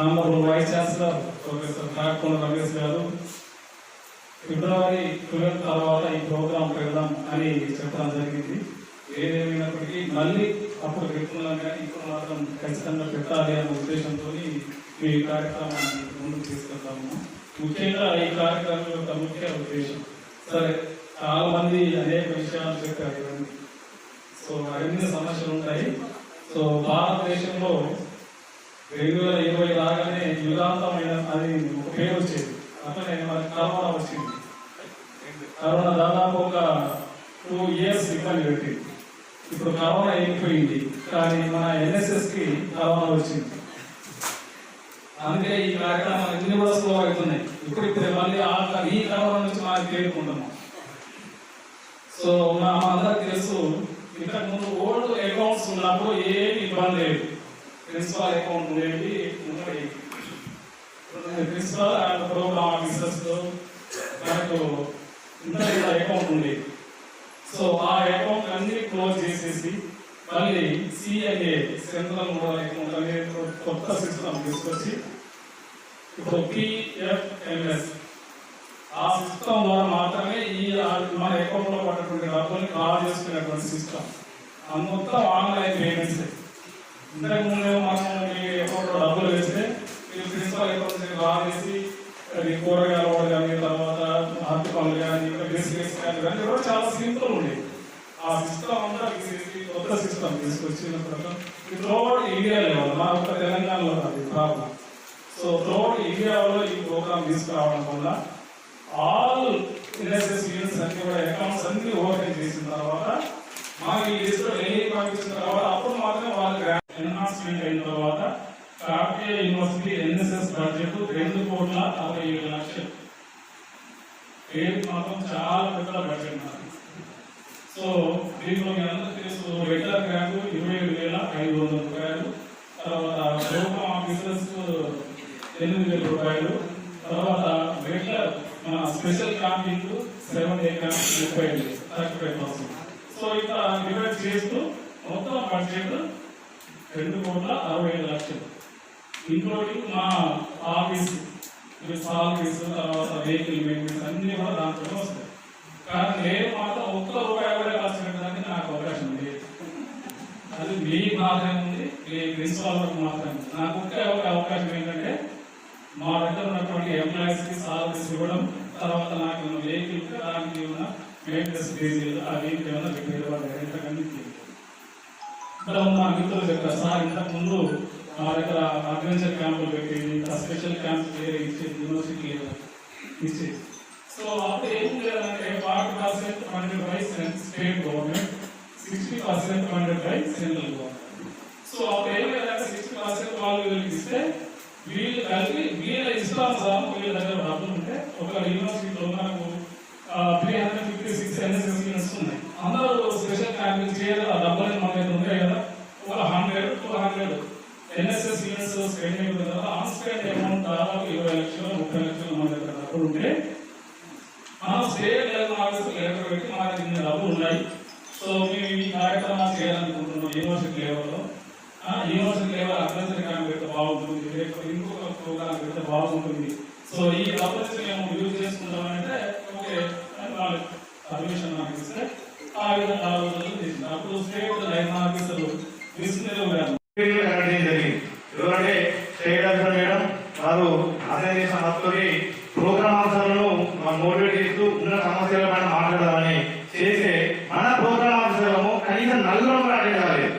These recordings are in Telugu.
Honourable vice chancellor professor Kakonda Ramesh గారు. ఫిబ్రవరి ట్వెల్వ్ తర్వాత ఈ ప్రోగ్రాం పెడదాం అని చెప్పడం జరిగింది. ఏదేమైనప్పటికీ మళ్ళీ అప్పుడు పెట్టుకున్నాం కానీ ఇప్పుడు మాత్రం ఖచ్చితంగా పెట్టాలి అనే ఉద్దేశంతో ఈ కార్యక్రమాన్ని ముందుకు తీసుకెళ్తాము. ముఖ్యంగా ఈ కార్యక్రమం యొక్క ముఖ్య ఉద్దేశం. సరే చాలా మంది అనేక విషయాలు చెప్పారు ఇవన్నీ. సో అన్ని సమస్యలు ఉంటాయి. సో భారతదేశంలో రెండు వేల ఇరవై రాగానే యుగాంతమైన అది ఒక పేరు వచ్చేది. అట్లనే మనకి కరోనా వచ్చింది. కరోనా దాదాపు ఒక టూ ఇయర్స్ ఇబ్బంది పెట్టింది. ఇప్పుడు కరోనా అయిపోయింది. కానీ మన ఎన్ఎస్ఎస్కి కరోనా వచ్చింది. అందుకే ఈ కార్యక్రమాలు అన్ని కూడా స్లో అవుతున్నాయి. ఇప్పుడు ఇప్పుడు మళ్ళీ ఆ ఈ కరోనా నుంచి మనం తేరుకుంటున్నాం. సో మా అందరికి తెలుసు ఇంతకు ముందు ఓల్డ్ అకౌంట్స్ ఉన్నప్పుడు ఏమి ఇబ్బంది లేదు. ప్రిన్సిపల్ అకౌంట్ ఉండేది ఉన్నది ప్రిన్సిపల్ అండ్ ప్రోగ్రామ్ ఆఫీసర్స్ మనకు ఇంటర్ అకౌంట్ ఉండేది సో ఆ అకౌంట్ అన్ని క్లోజ్ చేసేసి మళ్ళీ సిఎన్ఏ సెంట్రల్ మోడల్ అకౌంట్ అనేది కొత్త సిస్టమ్ తీసుకొచ్చి ఇప్పుడు పిఎఫ్ఎంఎస్. ఆ సిస్టమ్ ద్వారా మాత్రమే ఈ మన అకౌంట్లో పడ్డటువంటి డబ్బుల్ని కాల్ చేసుకునేటువంటి సిస్టమ్. మొత్తం ఆన్లైన్ పేమెంట్స్. ఇంతకు ముందు మనం మీ అకౌంట్ డబ్బులు వేస్తే మీరు ప్రిన్సిపల్ అకౌంట్ నుంచి అది కూరగాయల వాడు కానీ తర్వాత హత్తి పనులు కానీ బిస్కెట్స్ కానీ ఇవన్నీ కూడా చాలా సింపుల్ ఉండేది ఆ సిస్టమ్ అంతా తీసేసి కొత్త సిస్టమ్ తీసుకొచ్చిన తర్వాత త్రోఅవుట్ ఇండియా లెవెల్ మా ఒక్క తెలంగాణలో అది ప్రాబ్లం సో త్రోఅవుట్ ఇండియాలో ఈ ప్రోగ్రామ్ తీసుకురావడం వల్ల ఆల్ ఎన్ఎస్ఎస్ యూనిట్స్ అన్ని కూడా అకౌంట్స్ అన్ని ఓపెన్ చేసిన తర్వాత మాకు ఈ లిస్ట్ ఎన్ని పంపించిన తర్వాత అప్పుడు మాత్రమే వాళ్ళకి ఎన్హాన్స్మెంట్ అయిన తర్వాత కాకతీయ యూనివర్సిటీ ఎన్ఎస్ఎస్ బడ్జెట్ రెండు కోట్ల అరవై ఏడు లక్షలు. పేరు మాత్రం చాలా పెద్ద బడ్జెట్ మాది సో దీంట్లో మీ అందరూ తెలుసు రెగ్యులర్ గ్రాంట్ ఇరవై ఏడు వేల ఐదు వందల రూపాయలు తర్వాత ప్రోగ్రామ్ ఆఫీసర్స్ ఎనిమిది వేల రూపాయలు తర్వాత రెగ్యులర్ మన special camping seven a camp ముప్పై థర్టీ ఫైవ్ థౌసండ్ సో ఇట్లా డివైడ్ చేస్తూ మొత్తం బడ్జెట్ రెండు కోట్ల అరవై ఐదు లక్షలు. ఇంక్లూడింగ్ మా ఆఫీస్ ఆఫీస్ తర్వాత వెహికల్ మెయింటెనెన్స్ అన్ని కూడా దాంట్లో వస్తాయి. కానీ నేను మాత్రం ఒక్క రూపాయి కూడా ఖర్చు పెట్టడానికి నాకు అవకాశం లేదు. అది మీ మాత్రమే ఉంది మీ ప్రిన్సిపాల్ వరకు మాత్రమే నాకు ఒకే ఒక అవకాశం ఏంటంటే మా దగ్గర ఉన్నటువంటి ఎంప్లాయీస్కి సాలరీస్ ఇవ్వడం తర్వాత నాకు ఉన్న వెహికల్ దానికి ఉన్న మెయింటెనెన్స్ డీజిల్ ఆ వెహికల్ ఏమైనా రిపేర్ అక్కడ ఉన్న మిత్రులు చెప్పారు. సార్ ఇంతకు ముందు మా దగ్గర అడ్వెంచర్ క్యాంపులు పెట్టి ఇక్కడ స్పెషల్ క్యాంప్ వేరే ఇచ్చేది యూనివర్సిటీ ఇచ్చేది. సో అప్పుడు ఏం లేదంటే forty percent funded by state government sixty percent funded by central government so అప్పుడు ఏం లేదంటే సిక్స్టీ పర్సెంట్ వాళ్ళు వీళ్ళకి ఇస్తే వీళ్ళు కలిపి వీళ్ళ ఇష్టానుసారం వీళ్ళ దగ్గర డబ్బులు ఉంటే ఒక యూనివర్సిటీలో మనకు three hundred fifty six NSS ఉన్నాయి. అందరూ స్పెషల్ క్యాంపింగ్ చేయాలి ఆ డబ్బులు మన దగ్గర హండ్రెడ్ ఎన్ఎస్ఎస్ యూనిట్స్ స్పెండ్ అయిన తర్వాత ఆన్ అమౌంట్ దాదాపు ఇరవై లక్షలు ముప్పై లక్షలు మన దగ్గర డబ్బులు ఉంటే మనం స్టేట్ లెవెల్ ఆఫీస్ లెటర్ పెట్టి మా దగ్గర డబ్బులు ఉన్నాయి. సో మేము ఈ కార్యక్రమాలు చేయాలనుకుంటున్నాం. యూనివర్సిటీ లెవెల్లో. యూనివర్సిటీ లెవెల్ అడ్వెంచర్ క్యాంప్ పెడితే బాగుంటుంది. లేకపోతే ఇంకొక ప్రోగ్రామ్ పెడితే బాగుంటుంది. సో ఈ డబ్బులు మేము యూజ్ చేసుకుంటామంటే ఓకే పర్మిషన్ నాకు ఇస్తే ఆ విధంగా అప్పుడు స్టేట్ లైన్ ఆఫీసర్లు విష్ణుదేవ్ గారు పేరు కనడం జరిగింది ఎవరంటే స్టేట్ ఆఫీసర్ మేడం వారు అసైన్ చేసిన ప్రోగ్రామ్ ఆఫీసర్లను మోటివేట్ చేస్తూ ఉన్న సమస్యల పైన మాట్లాడాలని చేస్తే మన ప్రోగ్రామ్ ఆఫీసర్లము కనీసం నలుగురు కూడా అటెండ్ కాలేదు.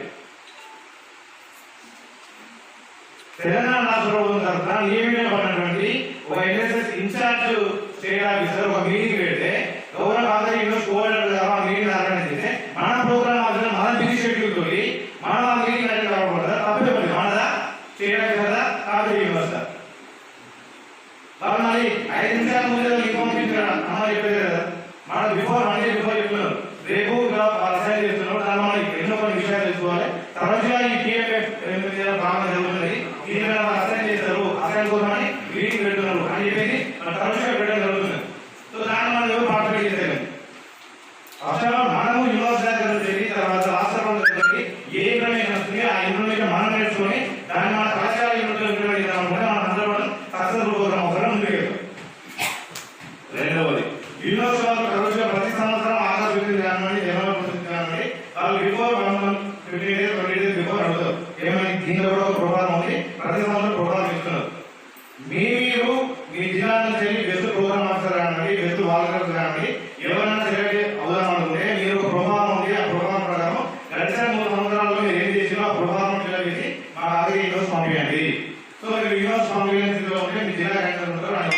తెలంగాణ రాష్ట్ర ప్రభుత్వం తరఫున నియమించబడినటువంటి ఒక ఎన్ఎస్ఎస్ ఇన్ఛార్జ్ స్టేట్ ఆఫీసర్ ఒక మీటింగ్ పెడితే గౌరవ కాదరి యూనివర్సిటీ కోఆర్డినేటర్ గారు ఆ మీటింగ్ ఆర్గనైజ్ చేస్తే మన ప్రోగ్రామ్ ఆఫీసర్ మన బిజీ షెడ్యూల్ తోటి మనం ఆ మీటింగ్ అటెండ్ కావకూడదా తప్పే పని మనదా స్టేట్ ఆఫీసర్ కాదరి యూనివర్సిటీ వాళ్ళు మరి ఐదు నిమిషాల ముందు ఇన్ఫర్మేషన్ అమ్మ చెప్పేది కదా మనం బిఫోర్ వన్ డే బిఫోర్ చెప్తున్నారు రేపు అసైన్ చేస్తున్నారు దాని మనం ఎన్నో కొన్ని విషయాలు తెలుసుకోవాలి తరచుగా ఈ టీఎంఎఫ్ బాగా జరుగుతున్నది దీని మీద మనం అసైన్ చేస్తారు అసైన్ కోసమని మీటింగ్ పెడుతున్నారు అని చెప్పేసి మన తరచుగా పెట్టడం జరుగుతుంది సో దాన్ని మనం ఎవరు పార్టిసిపేట్ చేసేయాలి అసలు మనము యూనివర్సిటీ దగ్గర జరిగి తర్వాత రాష్ట్ర ప్రభుత్వం ఏ ఇన్ఫర్మేషన్ వస్తుంది ఆ ఇన్ఫర్మేషన్ మనం నేర్చుకొని దాన్ని మన కళాశాల యూనివర్సిటీలో ఇంప్లిమెంట్ చేద్దాం అనుకుంటే మన యూనివర్సిటీ రోజుగా ప్రతి సంవత్సరం ఆగస్ట్ ఫిఫ్టీన్ కానివ్వండి జనవరి ఫిఫ్టీన్ కానివ్వండి వాళ్ళు before one month fifteen days twenty days before అడుగుతారు ఏమైనా దీనిలో కూడా ఒక ప్రోగ్రామ్ ఉంది. ప్రతి సంవత్సరం ప్రోగ్రామ్ ఇస్తున్నారు మీరు మీ జిల్లాలో చేరి వెళ్ళి బెస్ట్ ప్రోగ్రామ్ ఆఫీసర్ కానివ్వండి బెస్ట్ వాలంటీర్స్ కానివ్వండి ఎవరైనా సెలెక్ట్ అవుదాం అనుకుంటే మీరు ఒక ప్రోగ్రామ్ ఉంది. ఆ ప్రోగ్రామ్ ప్రకారం గడిచిన మూడు సంవత్సరాల్లో మీరు ఏం చేసినా ఆ ప్రోగ్రామ్ ఫిల్అప్ చేసి మా ఆల్రెడీ యూనివర్స్ పంపించండి సో మీరు యూనివర్స్ పంపించిన ఉంటే మీ జిల్లా కలెక్టర్ ఉంటారు.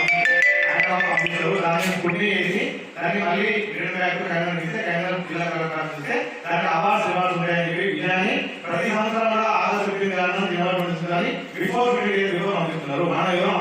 పంపించారు దాన్ని పుట్టి చేసి దాన్ని మళ్ళీ రిటర్న్ బ్యాక్ కైనా ఇస్తే కైనా జిల్లా కలెక్టర్ ఇస్తే దానికి అవార్డ్స్ రివార్డ్స్ ఉంటాయని చెప్పి విజయాన్ని ప్రతి సంవత్సరం కూడా విధానం ఫిఫ్టీన్ కానీ బిఫోర్ ట్వంటీ డేస్ బిఫోర్ పంపిస్తున్నారు మనం ఎవరో